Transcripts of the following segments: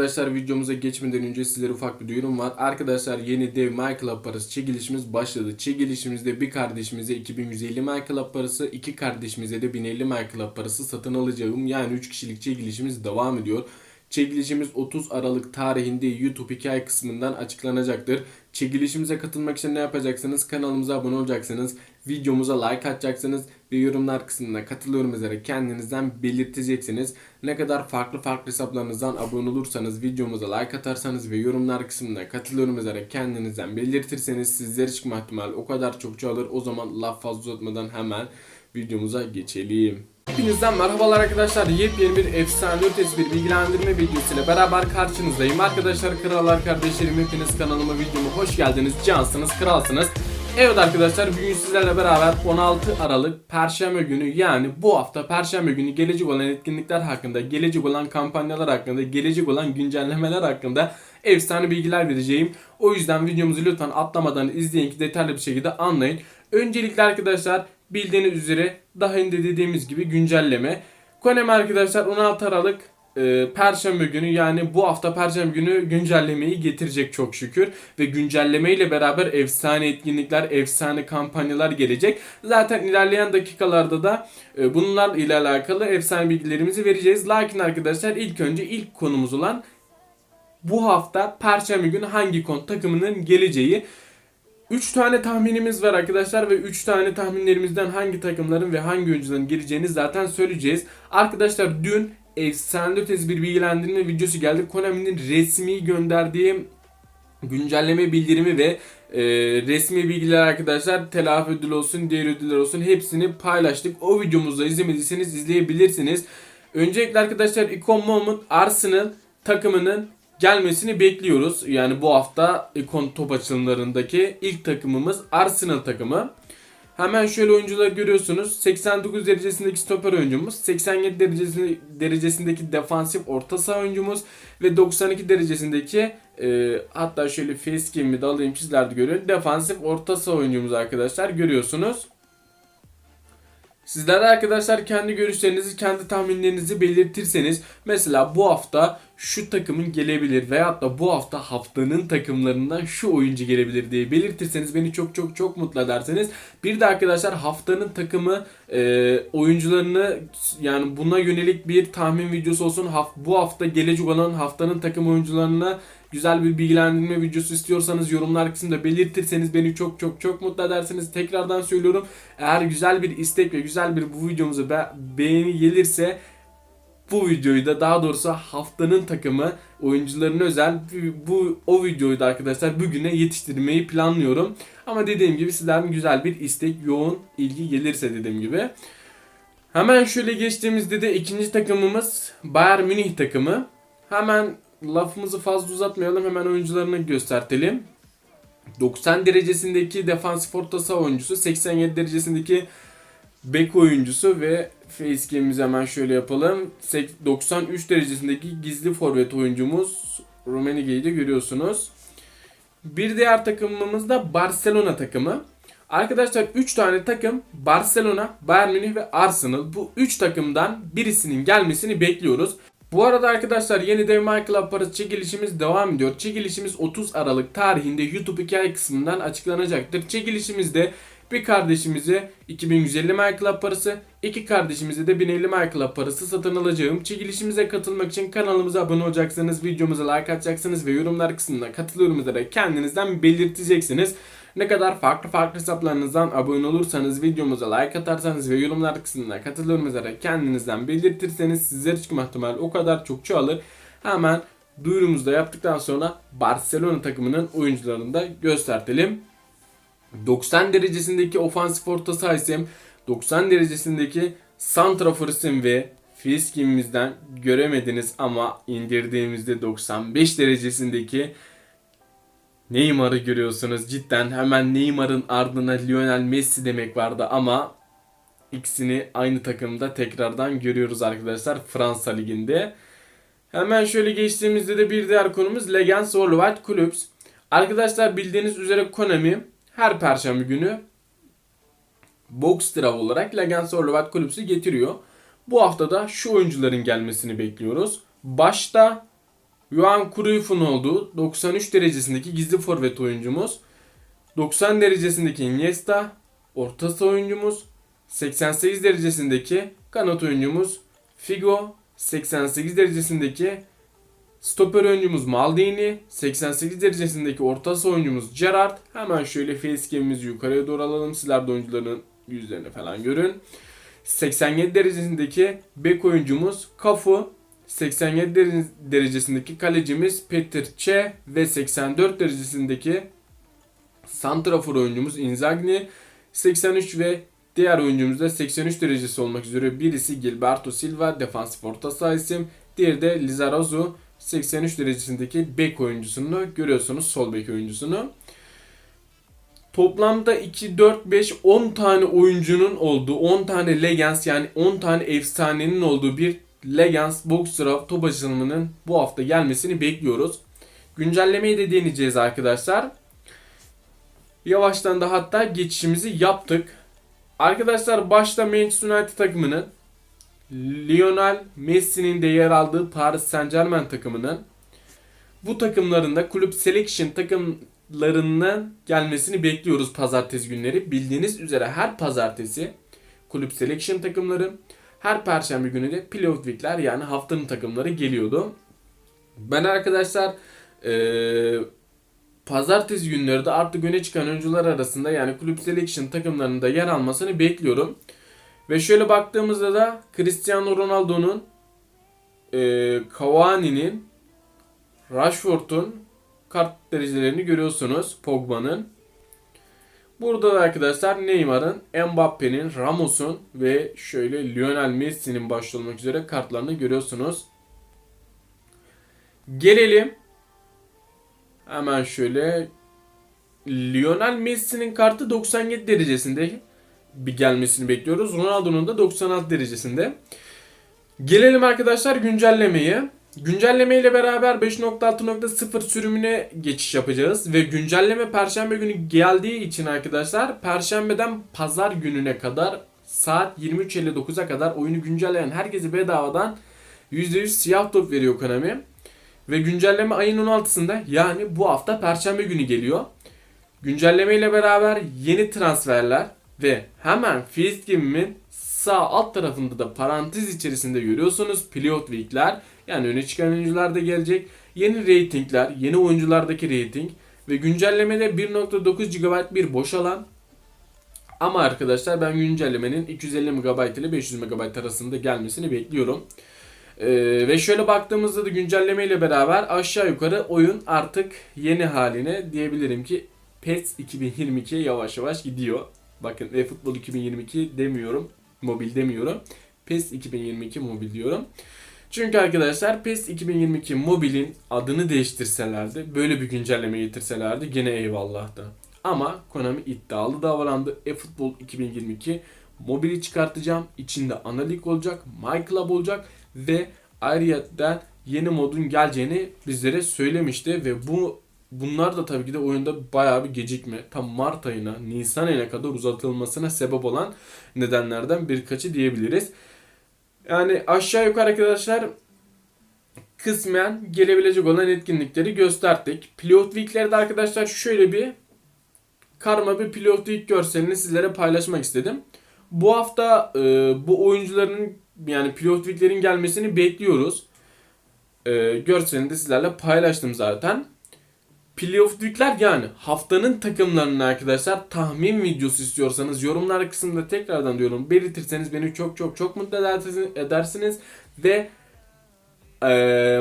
Arkadaşlar videomuza geçmeden önce sizlere ufak bir duyurum var. Arkadaşlar yeni dev MyClub parası çekilişimiz başladı. Çekilişimizde bir kardeşimize 2150 MyClub parası, iki kardeşimize de 1050 MyClub parası satın alacağım. Yani 3 kişilik çekilişimiz devam ediyor. Çekilişimiz 30 Aralık tarihinde YouTube hikaye kısmından açıklanacaktır. Çekilişimize katılmak için ne yapacaksınız? Kanalımıza abone olacaksınız. Videomuza like atacaksınız ve yorumlar kısmına katılıyorum üzere kendinizden belirteceksiniz. Ne kadar farklı farklı hesaplarınızdan abone olursanız, videomuza like atarsanız ve yorumlar kısmına katılıyorum üzere kendinizden belirtirseniz sizlere çıkma ihtimali o kadar çok çoğalır. O zaman laf fazla uzatmadan hemen videomuza geçelim. Hepinizden merhabalar arkadaşlar. Yepyeni bir efsane ötesi bir bilgilendirme videosuyla beraber karşınızdayım. Arkadaşlar krallar kardeşlerim hepiniz kanalıma videoma hoş geldiniz. Cansınız, kralsınız. Evet arkadaşlar bugün sizlerle beraber 16 Aralık Perşembe günü yani bu hafta Perşembe günü gelecek olan etkinlikler hakkında, gelecek olan kampanyalar hakkında, gelecek olan güncellemeler hakkında efsane bilgiler vereceğim. O yüzden videomuzu lütfen atlamadan izleyin ki detaylı bir şekilde anlayın. Öncelikle arkadaşlar bildiğiniz üzere daha önce dediğimiz gibi güncelleme. Konemi arkadaşlar 16 Aralık e, Perşembe günü yani bu hafta Perşembe günü güncellemeyi getirecek çok şükür. Ve güncelleme ile beraber efsane etkinlikler, efsane kampanyalar gelecek. Zaten ilerleyen dakikalarda da e, bunlar ile alakalı efsane bilgilerimizi vereceğiz. Lakin arkadaşlar ilk önce ilk konumuz olan bu hafta Perşembe günü hangi kont takımının geleceği. 3 tane tahminimiz var arkadaşlar ve 3 tane tahminlerimizden hangi takımların ve hangi oyuncuların geleceğini zaten söyleyeceğiz. Arkadaşlar dün efsane ötesi bir bilgilendirme videosu geldi. Konami'nin resmi gönderdiği güncelleme bildirimi ve e, resmi bilgiler arkadaşlar telafi ödül olsun diğer ödüller olsun hepsini paylaştık. O videomuzda izlemediyseniz izleyebilirsiniz. Öncelikle arkadaşlar Icon Moment Arsenal takımının gelmesini bekliyoruz. Yani bu hafta ikon top açılımlarındaki ilk takımımız Arsenal takımı. Hemen şöyle oyuncuları görüyorsunuz. 89 derecesindeki stoper oyuncumuz, 87 derecesinde, derecesindeki defansif orta saha oyuncumuz ve 92 derecesindeki e, hatta şöyle facecam'i de alayım sizler de görün. Defansif orta saha oyuncumuz arkadaşlar görüyorsunuz. Sizler de arkadaşlar kendi görüşlerinizi, kendi tahminlerinizi belirtirseniz mesela bu hafta şu takımın gelebilir veyahut da bu hafta haftanın takımlarından şu oyuncu gelebilir diye belirtirseniz beni çok çok çok mutlu ederseniz. Bir de arkadaşlar haftanın takımı e, oyuncularını yani buna yönelik bir tahmin videosu olsun. Haf- bu hafta gelecek olan haftanın takım oyuncularına güzel bir bilgilendirme videosu istiyorsanız yorumlar kısmında belirtirseniz beni çok çok çok mutlu edersiniz. Tekrardan söylüyorum. Eğer güzel bir istek ve güzel bir bu videomuza be- beğeni gelirse bu videoyu da daha doğrusu haftanın takımı oyuncuların özel bu o videoyu da arkadaşlar bugüne yetiştirmeyi planlıyorum. Ama dediğim gibi sizlerden güzel bir istek, yoğun ilgi gelirse dediğim gibi. Hemen şöyle geçtiğimizde de ikinci takımımız Bayern Münih takımı. Hemen lafımızı fazla uzatmayalım hemen oyuncularını göstertelim. 90 derecesindeki defansif orta saha oyuncusu, 87 derecesindeki bek oyuncusu ve facecam'imizi hemen şöyle yapalım. Sek- 93 derecesindeki gizli forvet oyuncumuz Rummenigge'yi de görüyorsunuz. Bir diğer takımımız da Barcelona takımı. Arkadaşlar 3 tane takım Barcelona, Bayern Münih ve Arsenal. Bu 3 takımdan birisinin gelmesini bekliyoruz. Bu arada arkadaşlar yeni dev Club parası çekilişimiz devam ediyor. Çekilişimiz 30 Aralık tarihinde YouTube hikaye kısmından açıklanacaktır. Çekilişimizde bir kardeşimize 2150 My Club parası, iki kardeşimize de 1050 My Club parası satın alacağım. Çekilişimize katılmak için kanalımıza abone olacaksınız, videomuza like atacaksınız ve yorumlar kısmına katılıyorum üzere kendinizden belirteceksiniz. Ne kadar farklı farklı hesaplarınızdan abone olursanız, videomuza like atarsanız ve yorumlar kısmına katılıyorum üzere kendinizden belirtirseniz sizlere çıkma ihtimali o kadar çok çoğalır. Hemen duyurumuzu da yaptıktan sonra Barcelona takımının oyuncularını da göstertelim. 90 derecesindeki ofansif orta saha isim, 90 derecesindeki santrafor isim ve Fiskimizden göremediniz ama indirdiğimizde 95 derecesindeki Neymar'ı görüyorsunuz. Cidden hemen Neymar'ın ardına Lionel Messi demek vardı ama ikisini aynı takımda tekrardan görüyoruz arkadaşlar Fransa Ligi'nde. Hemen şöyle geçtiğimizde de bir diğer konumuz Legends Worldwide Clubs. Arkadaşlar bildiğiniz üzere Konami her perşembe günü Box Draw olarak Legends Worldwide Clubs'ü getiriyor. Bu hafta da şu oyuncuların gelmesini bekliyoruz. Başta Johan Cruyff'un olduğu 93 derecesindeki gizli forvet oyuncumuz. 90 derecesindeki Iniesta orta saha oyuncumuz. 88 derecesindeki kanat oyuncumuz Figo. 88 derecesindeki stoper oyuncumuz Maldini. 88 derecesindeki orta saha oyuncumuz Gerrard. Hemen şöyle facecam'imizi yukarıya doğru alalım. Sizler de oyuncuların yüzlerini falan görün. 87 derecesindeki bek oyuncumuz Cafu. 87 dere- derecesindeki kalecimiz Peter Çe ve 84 derecesindeki santrafor oyuncumuz Inzaghi. 83 ve diğer oyuncumuz da 83 derecesi olmak üzere birisi Gilberto Silva defansif orta saha isim. Diğeri de Lizarazu 83 derecesindeki bek oyuncusunu görüyorsunuz sol bek oyuncusunu. Toplamda 2, 4, 5, 10 tane oyuncunun olduğu, 10 tane Legends yani 10 tane efsanenin olduğu bir Legends Box Draft top açılımının bu hafta gelmesini bekliyoruz. Güncellemeyi de deneyeceğiz arkadaşlar. Yavaştan da hatta geçişimizi yaptık. Arkadaşlar başta Manchester United takımının Lionel Messi'nin de yer aldığı Paris Saint Germain takımının bu takımlarında kulüp selection takımlarından gelmesini bekliyoruz pazartesi günleri. Bildiğiniz üzere her pazartesi kulüp selection takımları, her perşembe günü de playoff weekler yani haftanın takımları geliyordu. Ben arkadaşlar eee pazartesi günleri de artık öne çıkan oyuncular arasında yani kulüp selection takımlarında yer almasını bekliyorum. Ve şöyle baktığımızda da Cristiano Ronaldo'nun, eee Cavani'nin, Rashford'un kart derecelerini görüyorsunuz. Pogba'nın. Burada da arkadaşlar Neymar'ın, Mbappe'nin, Ramos'un ve şöyle Lionel Messi'nin başta olmak üzere kartlarını görüyorsunuz. Gelelim hemen şöyle Lionel Messi'nin kartı 97 derecesinde bir gelmesini bekliyoruz. Ronaldo'nun da 96 derecesinde. Gelelim arkadaşlar güncellemeye. Güncelleme ile beraber 5.6.0 sürümüne geçiş yapacağız ve güncelleme perşembe günü geldiği için arkadaşlar perşembeden pazar gününe kadar saat 23.59'a kadar oyunu güncelleyen herkese bedavadan %100 siyah top veriyor Konami. Ve güncelleme ayın 16'sında yani bu hafta perşembe günü geliyor. Güncelleme ile beraber yeni transferler ve hemen Feast Game'imin sağ alt tarafında da parantez içerisinde görüyorsunuz Playoff Week'ler yani öne çıkan oyuncular da gelecek. Yeni ratingler, yeni oyunculardaki rating ve güncellemede 1.9 GB bir boş alan. Ama arkadaşlar ben güncellemenin 250 MB ile 500 MB arasında gelmesini bekliyorum. Ee, ve şöyle baktığımızda da güncelleme ile beraber aşağı yukarı oyun artık yeni haline diyebilirim ki PES 2022 yavaş yavaş gidiyor. Bakın eFootball 2022 demiyorum. Mobil demiyorum. PES 2022 mobil diyorum. Çünkü arkadaşlar PES 2022 mobilin adını değiştirselerdi, böyle bir güncelleme getirselerdi gene eyvallahdı. Ama Konami iddialı davrandı. eFootball 2022 mobili çıkartacağım. İçinde ana lig olacak, My olacak ve ayrıyetten yeni modun geleceğini bizlere söylemişti ve bu bunlar da tabii ki de oyunda bayağı bir gecikme. Tam Mart ayına, Nisan ayına kadar uzatılmasına sebep olan nedenlerden birkaçı diyebiliriz. Yani aşağı yukarı arkadaşlar kısmen gelebilecek olan etkinlikleri gösterdik. Pilot Week'lerde arkadaşlar şöyle bir karma bir Pilot Week görselini sizlere paylaşmak istedim. Bu hafta e, bu oyuncuların yani Pilot Week'lerin gelmesini bekliyoruz. E, görselini de sizlerle paylaştım zaten. Playoff Week'ler yani haftanın takımlarını arkadaşlar tahmin videosu istiyorsanız yorumlar kısmında tekrardan diyorum belirtirseniz beni çok çok çok mutlu edersiniz, ve e,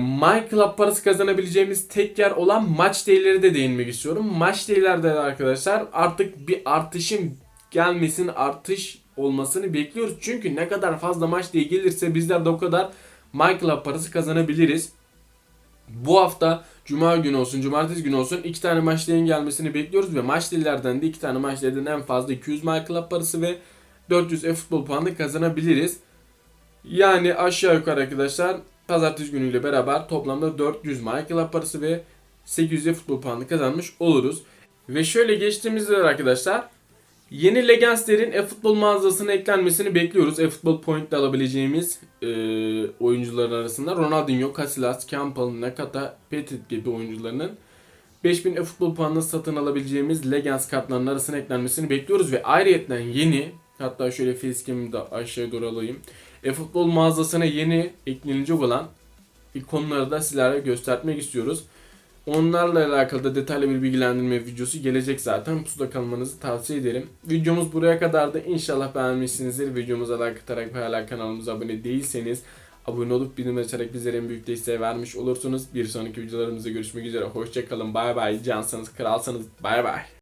My Club parası kazanabileceğimiz tek yer olan maç day'leri de değinmek istiyorum. Maç day'lerde de arkadaşlar artık bir artışın gelmesini artış olmasını bekliyoruz. Çünkü ne kadar fazla maç day gelirse bizler de o kadar My Club parası kazanabiliriz. Bu hafta Cuma günü olsun, cumartesi günü olsun iki tane maçların gelmesini bekliyoruz ve maç dillerden de iki tane maçlardan en fazla 200 My Club parası ve 400 e-futbol puanı kazanabiliriz. Yani aşağı yukarı arkadaşlar pazartesi günüyle beraber toplamda 400 My Club parası ve 800 e-futbol puanı kazanmış oluruz. Ve şöyle geçtiğimizde arkadaşlar Yeni Legends'lerin e-futbol mağazasına eklenmesini bekliyoruz. E-futbol Point'te alabileceğimiz e, oyuncuların arasında Ronaldinho, Casillas, Campbell, Nakata, Petit gibi oyuncularının 5000 e-futbol puanına satın alabileceğimiz Legends kartlarının arasına eklenmesini bekliyoruz ve ayrıyeten yeni hatta şöyle facecam'ı da aşağıya doğru alayım. E-futbol mağazasına yeni eklenecek olan ikonları da sizlere göstermek istiyoruz. Onlarla alakalı da detaylı bir bilgilendirme videosu gelecek zaten. Pusuda kalmanızı tavsiye ederim. Videomuz buraya kadardı. İnşallah beğenmişsinizdir. Videomuza like atarak ve hala kanalımıza abone değilseniz abone olup bildirim açarak bizlere en büyük desteği vermiş olursunuz. Bir sonraki videolarımızda görüşmek üzere. Hoşçakalın. Bay bay. Cansınız, kralsanız. Bay bay.